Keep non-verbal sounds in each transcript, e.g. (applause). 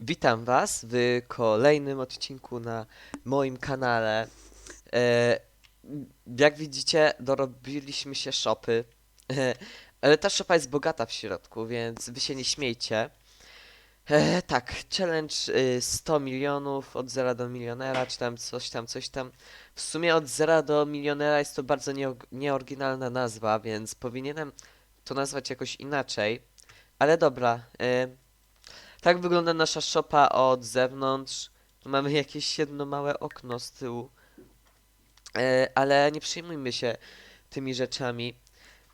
Witam Was w kolejnym odcinku na moim kanale. E, jak widzicie, dorobiliśmy się szopy, (laughs) ale ta szopa jest bogata w środku, więc Wy się nie śmiejcie. E, tak, challenge y, 100 milionów od zera do milionera, czy tam coś tam, coś tam. W sumie od zera do milionera jest to bardzo nieog- nieoryginalna nazwa, więc powinienem to nazwać jakoś inaczej. Ale dobra, e, tak wygląda nasza szopa od zewnątrz. Mamy jakieś jedno małe okno z tyłu. E, ale nie przejmujmy się tymi rzeczami.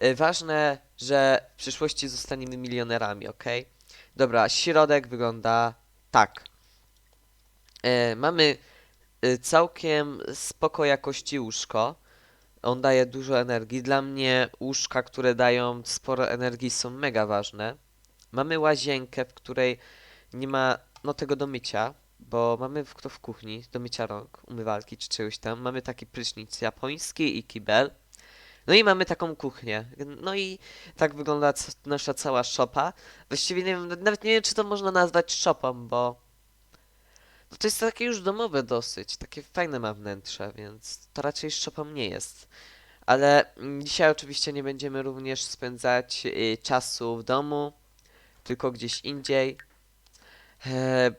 E, ważne, że w przyszłości zostaniemy milionerami, ok? Dobra, środek wygląda tak. E, mamy całkiem spoko jakości łóżko. On daje dużo energii. Dla mnie łóżka, które dają sporo energii są mega ważne. Mamy łazienkę, w której nie ma no tego do mycia, bo mamy w, to w kuchni do mycia rąk, umywalki czy czegoś tam. Mamy taki prysznic japoński i kibel. No i mamy taką kuchnię. No i tak wygląda nasza cała szopa. Właściwie nie wiem, nawet nie wiem, czy to można nazwać szopą, bo no to jest takie już domowe dosyć. Takie fajne ma wnętrze, więc to raczej szopą nie jest. Ale mm, dzisiaj oczywiście nie będziemy również spędzać y, czasu w domu, tylko gdzieś indziej. E,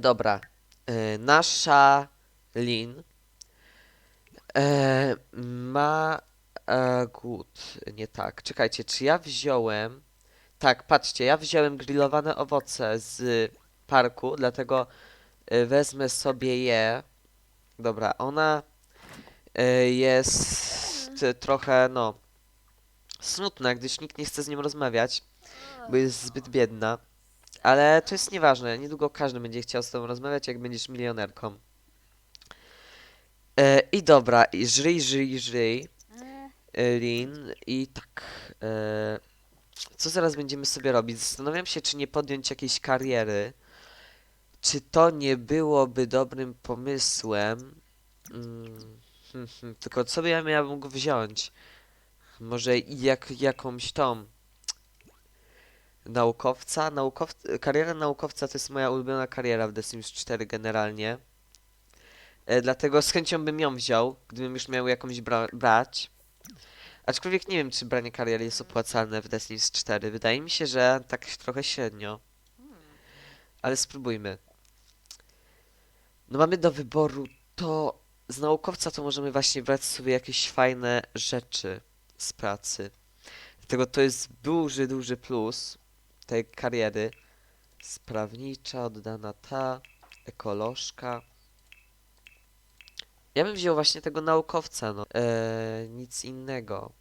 dobra. E, nasza Lin e, ma e, good. Nie tak. Czekajcie, czy ja wziąłem. Tak, patrzcie, ja wziąłem grillowane owoce z parku, dlatego e, wezmę sobie je. Dobra, ona e, jest e, trochę, no, smutna, gdyż nikt nie chce z nią rozmawiać, bo jest zbyt biedna. Ale to jest nieważne, niedługo każdy będzie chciał z tobą rozmawiać, jak będziesz milionerką. E, I dobra, i żryj, żryj, żryj, e, Lin, i tak. E, co zaraz będziemy sobie robić? Zastanawiam się, czy nie podjąć jakiejś kariery. Czy to nie byłoby dobrym pomysłem? Mm, (laughs) tylko co by ja miał mógł wziąć? Może jak, jakąś tą naukowca? Naukow... Kariera naukowca to jest moja ulubiona kariera w The Sims 4 generalnie. E, dlatego z chęcią bym ją wziął, gdybym już miał jakąś bra brać. Aczkolwiek nie wiem, czy branie kariery jest opłacalne w The Sims 4. Wydaje mi się, że tak trochę średnio. Ale spróbujmy. No mamy do wyboru to... Z naukowca to możemy właśnie brać sobie jakieś fajne rzeczy z pracy. Dlatego to jest duży, duży plus tej kariery. Sprawnicza, oddana ta, ekolożka. Ja bym wziął właśnie tego naukowca, no. Eee, nic innego.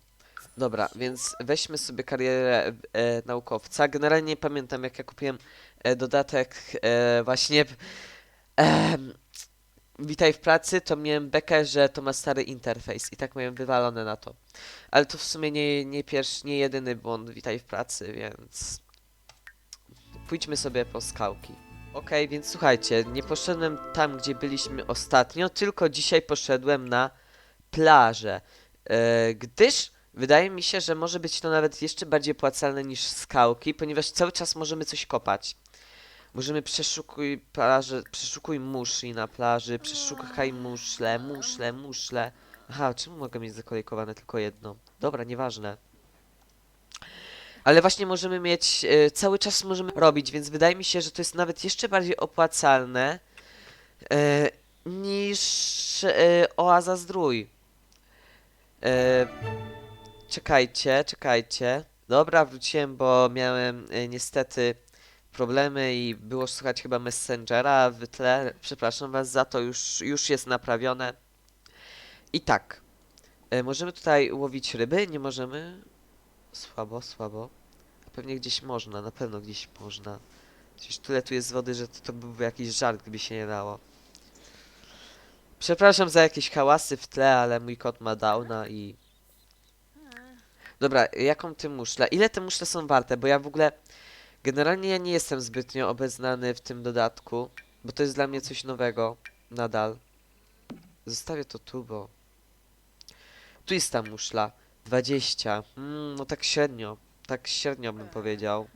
Dobra, więc weźmy sobie karierę e, naukowca. Generalnie nie pamiętam, jak ja kupiłem e, dodatek e, właśnie em, Witaj w pracy, to miałem bekę, że to ma stary interfejs i tak miałem wywalone na to. Ale to w sumie nie, nie pierwszy, nie jedyny błąd Witaj w pracy, więc pójdźmy sobie po skałki. Okej, więc słuchajcie, nie poszedłem tam, gdzie byliśmy ostatnio, tylko dzisiaj poszedłem na plażę. E, gdyż wydaje mi się, że może być to nawet jeszcze bardziej opłacalne niż skałki, ponieważ cały czas możemy coś kopać. Możemy przeszukuj plaży, przeszukuj muszli na plaży, przeszukaj muszle, muszle, muszle. Aha, czemu mogę mieć zakolejkowane tylko jedno? Dobra, nieważne. Ale właśnie możemy mieć, e, cały czas możemy robić, więc wydaje mi się, że to jest nawet jeszcze bardziej opłacalne e, niż e, Oaza Zdrój. E, czekajcie, czekajcie. Dobra, wróciłem, bo miałem e, niestety problemy i było słychać chyba Messengera w tle. Przepraszam was za to, już, już jest naprawione. I tak. E, możemy tutaj łowić ryby? Nie możemy? Słabo, słabo. Pewnie gdzieś można, na pewno gdzieś można. Przecież tyle tu jest wody, że to, to byłby jakiś żart, gdyby się nie dało. Przepraszam za jakieś hałasy w tle, ale mój kot ma downa i... Dobra, jaką ty muszle? Ile te muszle są warte? Bo ja w ogóle... Generalnie ja nie jestem zbytnio obeznany w tym dodatku, bo to jest dla mnie coś nowego. Nadal. Zostawię to tu, bo... Tu jest ta muszla. 20. Mm, no tak średnio. Tak średnio bym powiedział.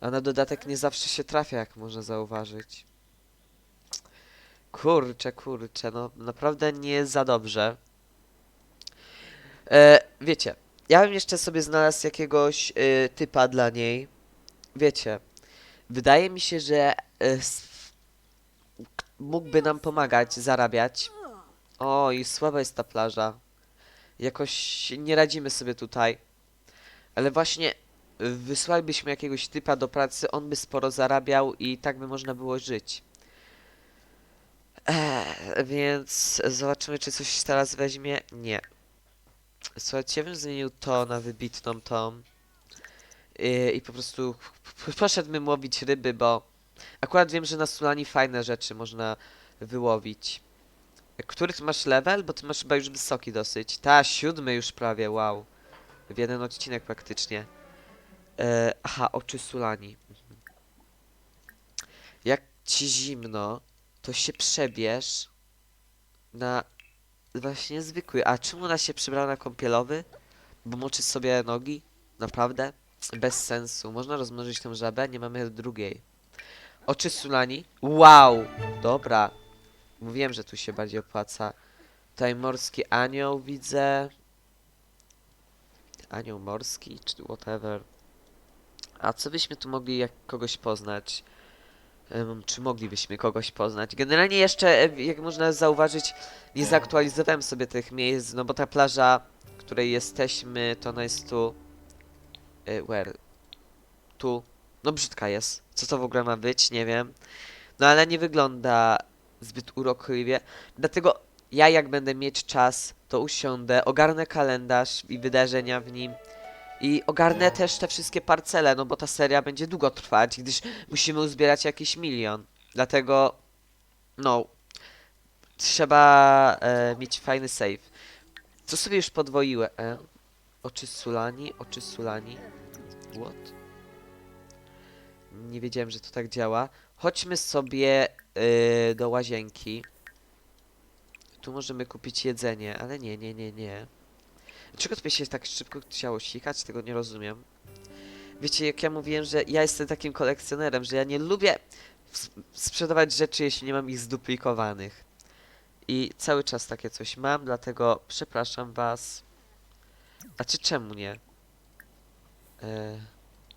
A na dodatek nie zawsze się trafia, jak można zauważyć. Kurczę, kurczę, no naprawdę nie za dobrze. E, wiecie, ja bym jeszcze sobie znalazł jakiegoś e, typa dla niej. Wiecie, wydaje mi się, że e, mógłby nam pomagać, zarabiać. O, i słaba jest ta plaża. Jakoś nie radzimy sobie tutaj. Ale właśnie wysłalibyśmy jakiegoś typa do pracy, on by sporo zarabiał i tak by można było żyć. Eee, więc zobaczymy, czy coś teraz weźmie. Nie. Słuchajcie, ja bym zmienił to na wybitną tą. Yy, I po prostu poszedłbym łowić ryby, bo akurat wiem, że na Sulani fajne rzeczy można wyłowić. Który ty masz level? Bo ty masz chyba już wysoki dosyć. Ta, siódmy już prawie, wow. W jeden odcinek praktycznie. E, aha, oczy Sulani. Jak ci zimno, to się przebierz na właśnie zwykły. A czemu ona się przebrała na kąpielowy? Bo moczy sobie nogi? Naprawdę? Bez sensu. Można rozmnożyć tą żabę, nie mamy drugiej. Oczy Sulani? Wow! Dobra. Mówiłem, że tu się bardziej opłaca. Tutaj morski anioł widzę. Anioł morski, czy whatever. A co byśmy tu mogli jak kogoś poznać? Em, czy moglibyśmy kogoś poznać? Generalnie jeszcze, e, jak można zauważyć, nie zaktualizowałem sobie tych miejsc, no bo ta plaża, której jesteśmy, to ona jest tu... E, where? Tu. No brzydka jest. Co to w ogóle ma być? Nie wiem. No ale nie wygląda zbyt urokliwie. Dlatego ja jak będę mieć czas, to usiądę, ogarnę kalendarz i wydarzenia w nim. I ogarnę też te wszystkie parcele, no bo ta seria będzie długo trwać, gdyż musimy uzbierać jakiś milion. Dlatego, no, trzeba e, mieć fajny save. Co sobie już podwoiłem? E? Oczy Sulani, oczy Sulani. What? Nie wiedziałem, że to tak działa. Chodźmy sobie e, do łazienki. Tu możemy kupić jedzenie, ale nie, nie, nie, nie. Dlaczego tobie się tak szybko chciało sikać? Tego nie rozumiem. Wiecie, jak ja mówiłem, że ja jestem takim kolekcjonerem, że ja nie lubię sprzedawać rzeczy, jeśli nie mam ich zduplikowanych. I cały czas takie coś mam, dlatego przepraszam was. A czy czemu nie? E,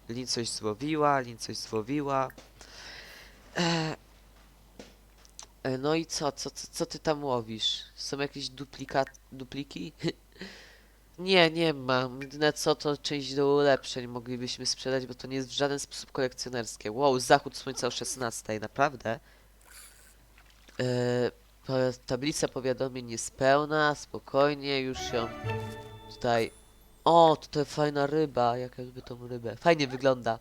Lin coś złowiła, Lin coś złowiła. E, e, no i co? Co, co? co ty tam łowisz? Są jakieś duplika, dupliki? (laughs) Nie, nie mam. Jedyne co to część do ulepszeń moglibyśmy sprzedać, bo to nie jest w żaden sposób kolekcjonerskie. Wow, zachód słońca o 16, naprawdę? Po- tablica powiadomień jest pełna, spokojnie, już ją tutaj... O, tutaj fajna ryba, jak ja lubię tą rybę. Fajnie wygląda.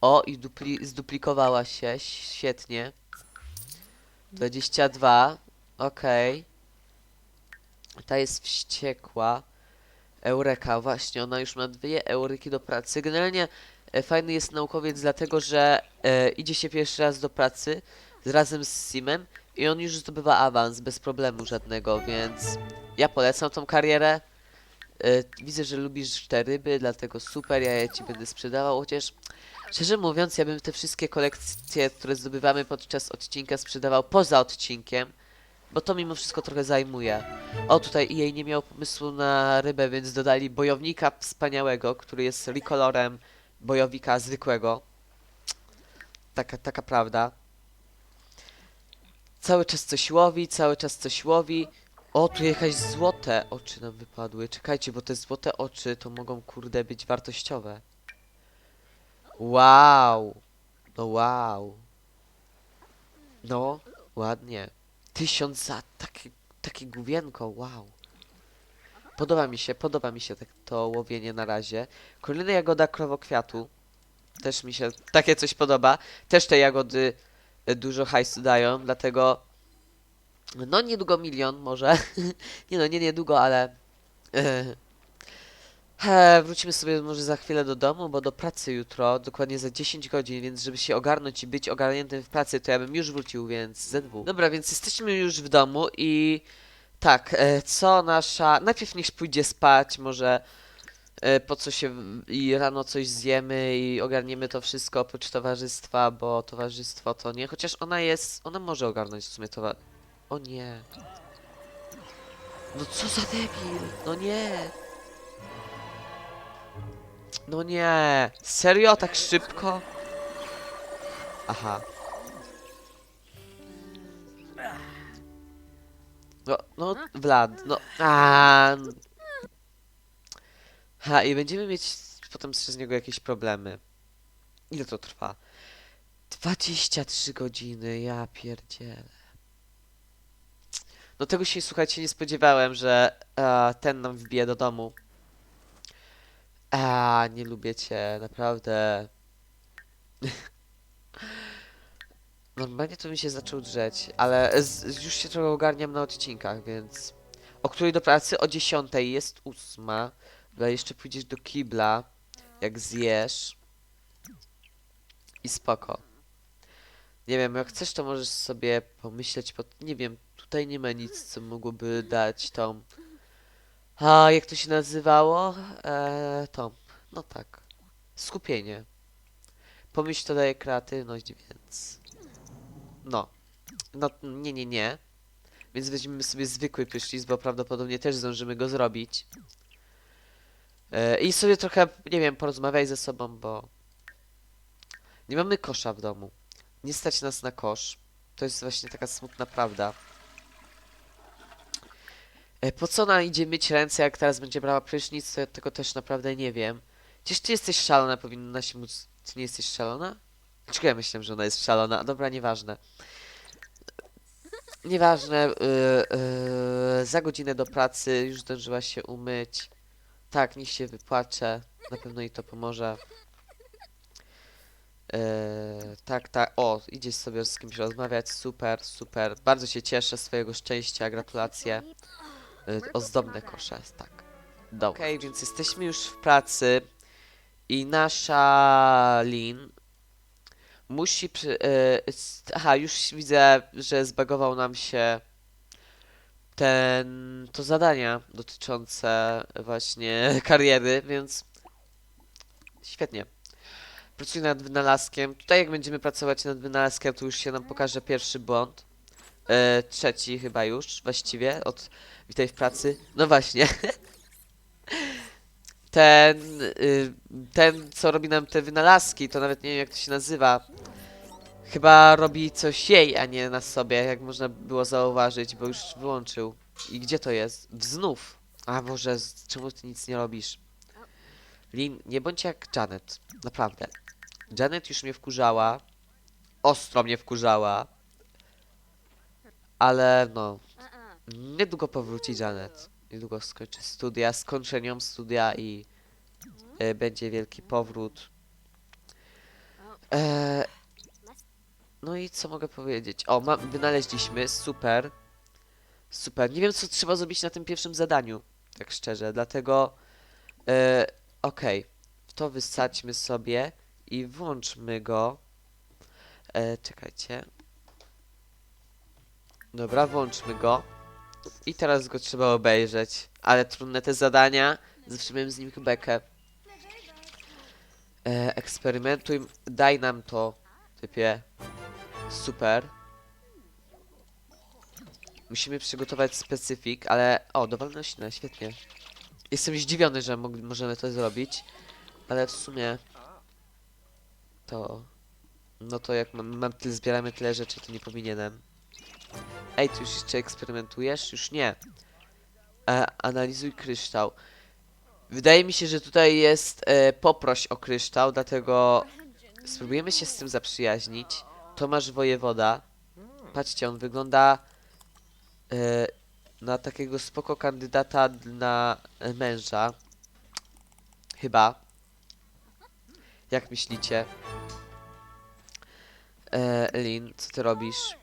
O, i dupli zduplikowała się, świetnie. 22, okej. Ta jest wściekła. Eureka, właśnie, ona już ma dwie euryki do pracy. Generalnie e, fajny jest naukowiec dlatego, że e, idzie się pierwszy raz do pracy razem z Simem i on już zdobywa awans bez problemu żadnego, więc ja polecam tą karierę. E, widzę, że lubisz te ryby, dlatego super, ja je ci będę sprzedawał, chociaż szczerze mówiąc, ja bym te wszystkie kolekcje, które zdobywamy podczas odcinka sprzedawał poza odcinkiem, bo to mimo wszystko trochę zajmuje. O, tutaj jej nie miał pomysłu na rybę, więc dodali bojownika wspaniałego, który jest recolorem bojownika zwykłego. Taka, taka prawda. Cały czas coś łowi, cały czas coś łowi. O, tu jakaś złote oczy nam wypadły. Czekajcie, bo te złote oczy to mogą, kurde, być wartościowe. Wow. No wow. No, ładnie. Tysiąc za takie, takie główienko, wow. Podoba mi się, podoba mi się tak to łowienie na razie. Kolejna jagoda krowokwiatu. Też mi się takie coś podoba. Też te jagody dużo hajsu dają, dlatego no niedługo milion może. (laughs) nie no, nie niedługo, ale e, wrócimy sobie może za chwilę do domu, bo do pracy jutro, dokładnie za 10 godzin, więc żeby się ogarnąć i być ogarniętym w pracy, to ja bym już wrócił, więc ZW. Dobra, więc jesteśmy już w domu i tak, e, co nasza... Najpierw niech pójdzie spać, może po co się i rano coś zjemy i ogarniemy to wszystko oprócz towarzystwa, bo towarzystwo to nie, chociaż ona jest, ona może ogarnąć w sumie towar... O nie. No co za debil, no nie. No nie, serio, tak szybko? Aha. No, no, Vlad, no, a. Ha, i będziemy mieć potem przez niego jakieś problemy. Ile to trwa? 23 godziny, ja pierdzielę. No tego się, słuchajcie, nie spodziewałem, że e, ten nam wbije do domu. A, nie lubię cię, naprawdę. (laughs) Normalnie to mi się zaczął drzeć, ale z, już się trochę ogarniam na odcinkach, więc... O której do pracy? O 10 jest ósma. Ale jeszcze pójdziesz do kibla, jak zjesz. I spoko. Nie wiem, jak chcesz, to możesz sobie pomyśleć pod... Nie wiem, tutaj nie ma nic, co mogłoby dać tą... A, jak to się nazywało? Eee, to. No tak. Skupienie. Pomyśl, to daje kreatywność, więc... No. No, nie, nie, nie. Więc weźmiemy sobie zwykły prysznic, bo prawdopodobnie też zdążymy go zrobić. E, I sobie trochę, nie wiem, porozmawiaj ze sobą, bo... Nie mamy kosza w domu. Nie stać nas na kosz. To jest właśnie taka smutna prawda. E, Po co ona idzie myć ręce, jak teraz będzie brała prysznic, to ja tego też naprawdę nie wiem. Przecież ty jesteś szalona, powinna się móc... Ty nie jesteś szalona? Dlaczego ja myślałem, że ona jest szalona? Dobra, nieważne. Nieważne, yy, yy, za godzinę do pracy już zdążyła się umyć. Tak, niech się wypłacze. Na pewno jej to pomoże. Yy, tak, tak. O, idziesz sobie z kimś rozmawiać. Super, super. Bardzo się cieszę z twojego szczęścia. Gratulacje. Yy, ozdobne kosze, tak. Dobra. Okej, więc jesteśmy już w pracy i nasza Lin musi przy... Yy, aha, już widzę, że zbagował nam się ten... to zadania dotyczące właśnie kariery, więc świetnie. Pracuję nad wynalazkiem. Tutaj jak będziemy pracować nad wynalazkiem, to już się nam pokaże pierwszy błąd. E, trzeci chyba już, właściwie, od Witaj w pracy. No właśnie. (laughs) Ten, y, ten, co robi nam te wynalazki, to nawet nie wiem jak to się nazywa. Chyba robi coś jej, a nie na sobie, jak można było zauważyć, bo już wyłączył. I gdzie to jest? Znów. A Boże, czemu ty nic nie robisz? Lin, nie bądź jak Janet. Naprawdę. Janet już mnie wkurzała. Ostro mnie wkurzała. Ale no. Niedługo powróci Janet. Niedługo skończy studia. Skończę nią studia i e, będzie wielki powrót. E, no i co mogę powiedzieć? O, wynaleźliśmy. Super. Super. Nie wiem, co trzeba zrobić na tym pierwszym zadaniu. Tak szczerze. Dlatego... E, Okej. To wysadźmy sobie i włączmy go. E, czekajcie. Dobra, włączmy go. I teraz go trzeba obejrzeć. Ale trudne te zadania. Zawsze miałem z nim bekę. E, eksperymentuj. Daj nam to, typie. Super. Musimy przygotować specyfik, ale... O, dowolność, no świetnie. Jestem zdziwiony, że możemy to zrobić. Ale w sumie... To... No to jak mam, mam tyle, zbieramy tyle rzeczy, to nie powinienem. Ej, ty już jeszcze eksperymentujesz? Już nie. E, analizuj kryształ. Wydaje mi się, że tutaj jest e, poproś o kryształ, dlatego spróbujemy się z tym zaprzyjaźnić. Tomasz Wojewoda. Patrzcie, on wygląda e, na takiego spoko kandydata na e, męża. Chyba. Jak myślicie? E, Lin, co ty robisz?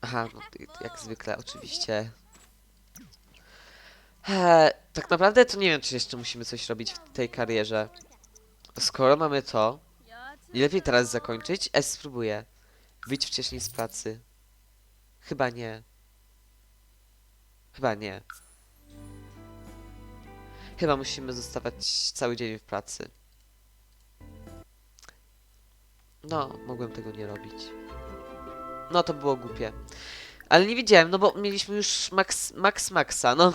Aha, no jak zwykle, oczywiście. Eee, tak naprawdę to nie wiem, czy jeszcze musimy coś robić w tej karierze. Skoro mamy to, nie lepiej teraz zakończyć? E, spróbuję. Wyjdź wcześniej z pracy. Chyba nie. Chyba nie. Chyba musimy zostawać cały dzień w pracy. No, mogłem tego nie robić. No, to było głupie. Ale nie wiedziałem, no bo mieliśmy już max, max maxa, no.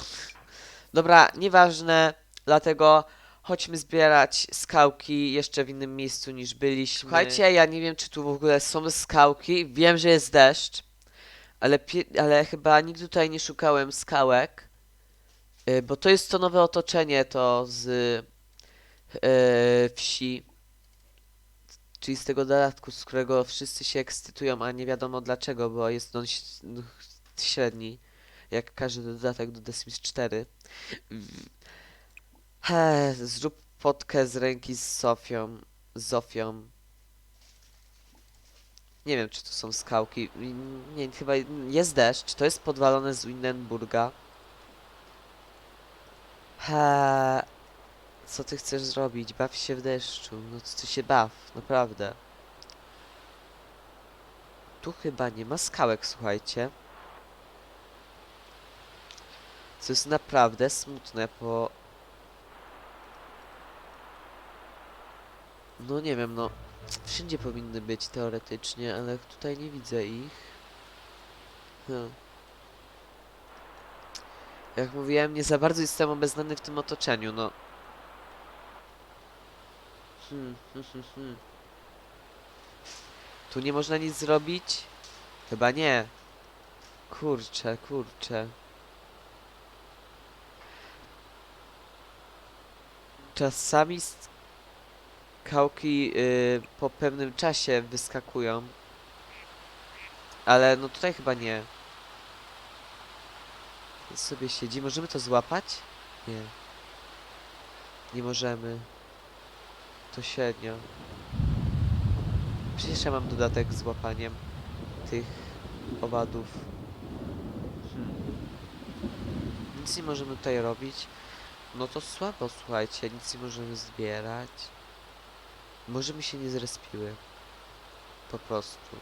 Dobra, nieważne, dlatego chodźmy zbierać skałki jeszcze w innym miejscu niż byliśmy. Słuchajcie, ja nie wiem, czy tu w ogóle są skałki. Wiem, że jest deszcz, ale, ale chyba nigdy tutaj nie szukałem skałek, y, bo to jest to nowe otoczenie, to z y, wsi, czyli z tego dodatku, z którego wszyscy się ekscytują, a nie wiadomo dlaczego, bo jest on średni, jak każdy dodatek do The Sims 4. He, zrób potkę z ręki z Sofią. Z Zofią. Nie wiem, czy to są skałki. Nie, chyba jest deszcz. To jest podwalone z Windenburga. He, co ty chcesz zrobić? Baw się w deszczu. No co ty się baw, naprawdę. Tu chyba nie ma skałek, słuchajcie. Co jest naprawdę smutne, bo No nie wiem, no wszędzie powinny być teoretycznie, ale tutaj nie widzę ich. Hmm. Jak mówiłem, nie za bardzo jestem obeznany w tym otoczeniu, no. Hmm, hmm, hmm, hmm. Tu nie można nic zrobić? Chyba nie. Kurczę, kurczę. Czasami skałki y, po pewnym czasie wyskakują. Ale no tutaj chyba nie. Jest sobie siedzi. Możemy to złapać? Nie. Nie możemy. To średnio. Przecież ja mam dodatek z łapaniem tych owadów. Hmm. Nic nie możemy tutaj robić. No to słabo, słuchajcie. Nic nie możemy zbierać. Może mi się nie zrespiły. Po prostu.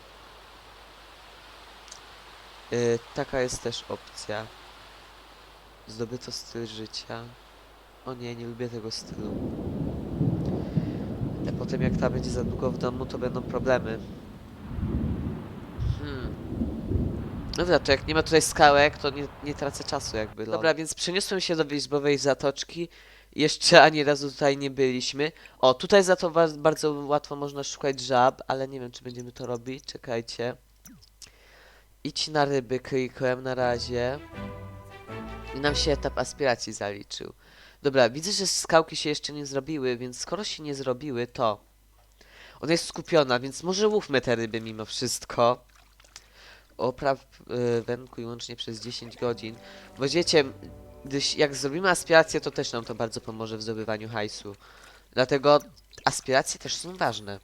Yy, taka jest też opcja. Zdobyto styl życia. O nie, nie lubię tego stylu. A potem jak ta będzie za długo w domu, to będą problemy. Hmm. Dobra, to jak nie ma tutaj skałek, to nie, nie tracę czasu jakby. lol. Dobra, więc przeniosłem się do Wierzbowej Zatoczki. Jeszcze ani razu tutaj nie byliśmy. O, tutaj za to ba- bardzo łatwo można szukać żab, ale nie wiem, czy będziemy to robić. Czekajcie. Idź na ryby, klikłem na razie. I nam się etap aspiracji zaliczył. Dobra, widzę, że skałki się jeszcze nie zrobiły, więc skoro się nie zrobiły, to... Ona jest skupiona, więc może łówmy te ryby mimo wszystko. Opraw y, wędkuj łącznie przez 10 godzin. Bo wiecie, jak zrobimy aspirację, to też nam to bardzo pomoże w zdobywaniu hajsu. Dlatego aspiracje też są ważne.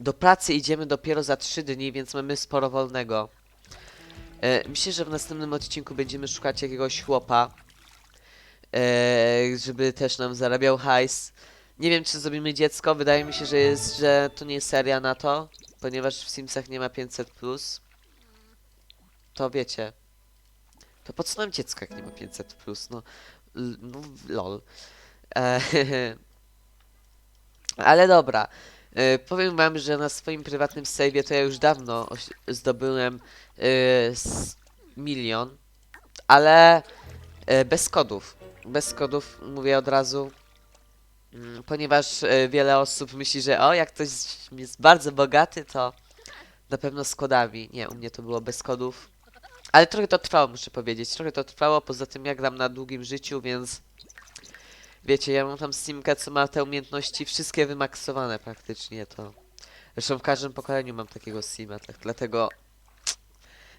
Do pracy idziemy dopiero za 3 dni, więc mamy sporo wolnego. E, myślę, że w następnym odcinku będziemy szukać jakiegoś chłopa, e, żeby też nam zarabiał hajs. Nie wiem, czy zrobimy dziecko. Wydaje mi się, że jest, że to nie jest seria na to, ponieważ w Simsach nie ma 500+. To wiecie. Po co nam dziecko, jak nie ma 500+, no, l- no lol. E, (laughs) ale dobra. E, powiem wam, że na swoim prywatnym save'ie to ja już dawno zdobyłem e, milion, ale e, bez kodów. Bez kodów, mówię od razu. Mm, Ponieważ e, wiele osób myśli, że o, jak ktoś jest bardzo bogaty, to na pewno z kodami. Nie, u mnie to było bez kodów. Ale trochę to trwało, muszę powiedzieć. Trochę to trwało, poza tym ja gram na długim życiu, więc wiecie, ja mam tam Simkę, co ma te umiejętności wszystkie wymaksowane praktycznie, to... Zresztą w każdym pokoleniu mam takiego Sima, tak, dlatego...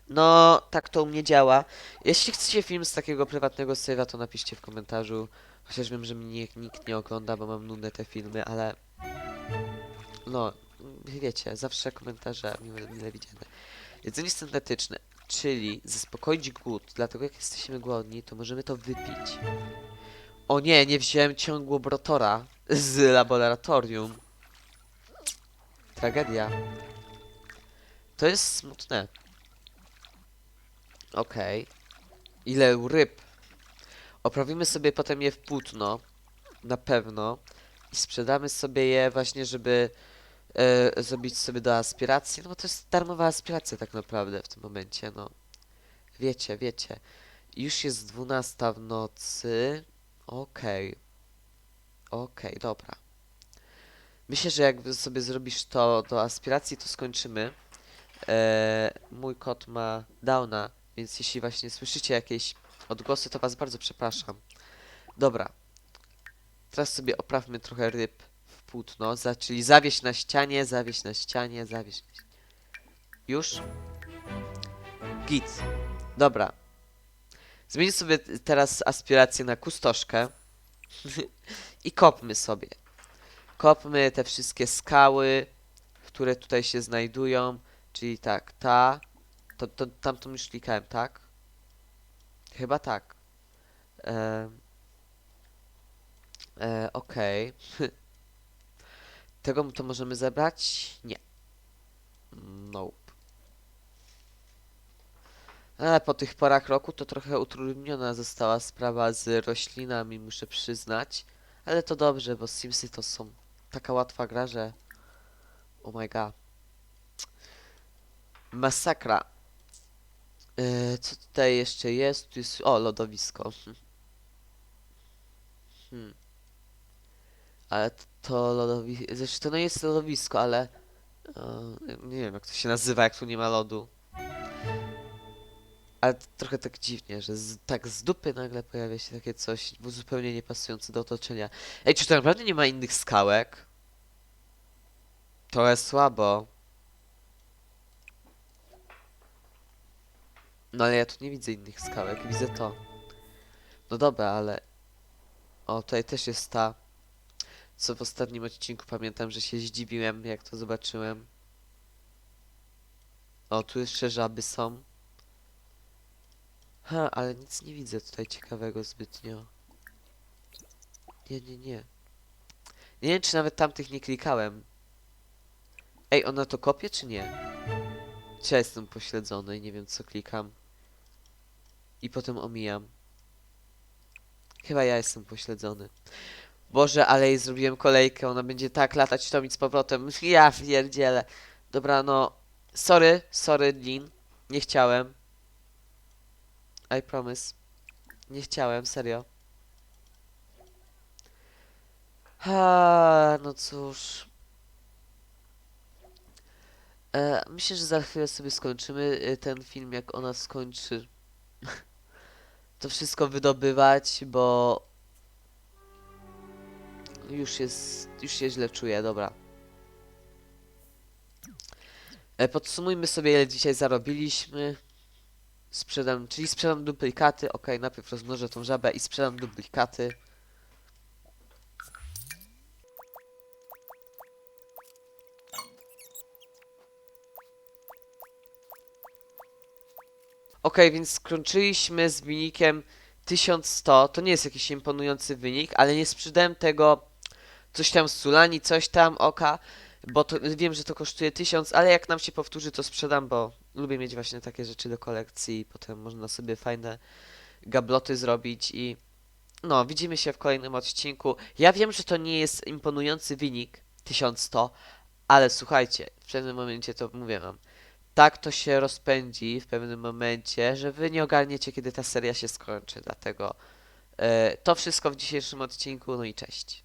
No, tak to u mnie działa. Jeśli chcecie film z takiego prywatnego save'a, to napiszcie w komentarzu. Chociaż wiem, że mnie nikt nie ogląda, bo mam nudne te filmy, ale... No, wiecie, zawsze komentarze mile, mile widziane. Jedzenie syntetyczne, czyli zaspokoić głód, dlatego jak jesteśmy głodni, to możemy to wypić. O nie, nie wziąłem ciągłobrotora z laboratorium. Tragedia. To jest smutne. Okej. Ile ryb? Oprawimy sobie potem je w płótno, na pewno. I sprzedamy sobie je właśnie, żeby e, zrobić sobie do aspiracji. No bo to jest darmowa aspiracja tak naprawdę w tym momencie, no. Wiecie, wiecie. Już jest 12 w nocy. Okej. Okej, dobra. Myślę, że jak sobie zrobisz to do aspiracji, to skończymy. E, mój kot ma downa, więc jeśli właśnie słyszycie jakieś odgłosy, to was bardzo przepraszam. Dobra. Teraz sobie oprawmy trochę ryb płótno, za, czyli zawieść na ścianie, zawieść na ścianie, zawieść na ścianie. Już? Git. Dobra. Zmienię sobie teraz aspirację na kustoszkę. (laughs) I kopmy sobie. Kopmy te wszystkie skały, które tutaj się znajdują. Czyli tak, ta. To, to, tamtą już klikałem, tak? Chyba tak. E, e, Okej. (laughs) Tego to możemy zebrać? Nie. Nope. Ale po tych porach roku to trochę utrudniona została sprawa z roślinami, muszę przyznać. Ale to dobrze, bo Simsy to są taka łatwa gra, że... Oh my god. Masakra. E, co tutaj jeszcze jest? Tu jest... O, lodowisko. (laughs) Hmm. Ale to lodowisko... Zresztą to no jest lodowisko, ale... e, nie wiem, jak to się nazywa, jak tu nie ma lodu. Ale trochę tak dziwnie, że z, tak z dupy nagle pojawia się takie coś zupełnie niepasujące do otoczenia. Ej, czy to naprawdę nie ma innych skałek? To jest słabo. No ale ja tu nie widzę innych skałek, widzę to. No dobra, ale... O, tutaj też jest ta... Co w ostatnim odcinku pamiętam, że się zdziwiłem, jak to zobaczyłem. O, tu jeszcze żaby są. Ha, ale nic nie widzę tutaj ciekawego zbytnio. Nie, nie, nie. Nie wiem, czy nawet tamtych nie klikałem. Ej, ona to kopie, czy nie? Czy ja jestem pośledzony i nie wiem, co klikam? I potem omijam. Chyba ja jestem pośledzony. Boże, ale jej zrobiłem kolejkę, ona będzie tak latać to z powrotem. (laughs) Ja pierdzielę. Dobra, no... Sorry, sorry, Lin. Nie chciałem. I promise. Nie chciałem, serio. Ha, no cóż. E, myślę, że za chwilę sobie skończymy e, ten film, jak ona skończy (laughs) to wszystko wydobywać, bo już jest, już się źle czuję, dobra. E, podsumujmy sobie, ile dzisiaj zarobiliśmy. Sprzedam, czyli sprzedam duplikaty. Ok, najpierw rozmnożę tą żabę i sprzedam duplikaty. Ok, więc skończyliśmy z wynikiem 1100. To nie jest jakiś imponujący wynik, ale nie sprzedałem tego coś tam z Sulani, coś tam, oka, bo to, wiem, że to kosztuje 1000, ale jak nam się powtórzy, to sprzedam, bo lubię mieć właśnie takie rzeczy do kolekcji i potem można sobie fajne gabloty zrobić i no, widzimy się w kolejnym odcinku. Ja wiem, że to nie jest imponujący wynik 1100, ale słuchajcie, w pewnym momencie to mówię wam. Tak to się rozpędzi w pewnym momencie, że wy nie ogarniecie, kiedy ta seria się skończy. Dlatego e, to wszystko w dzisiejszym odcinku. No i cześć.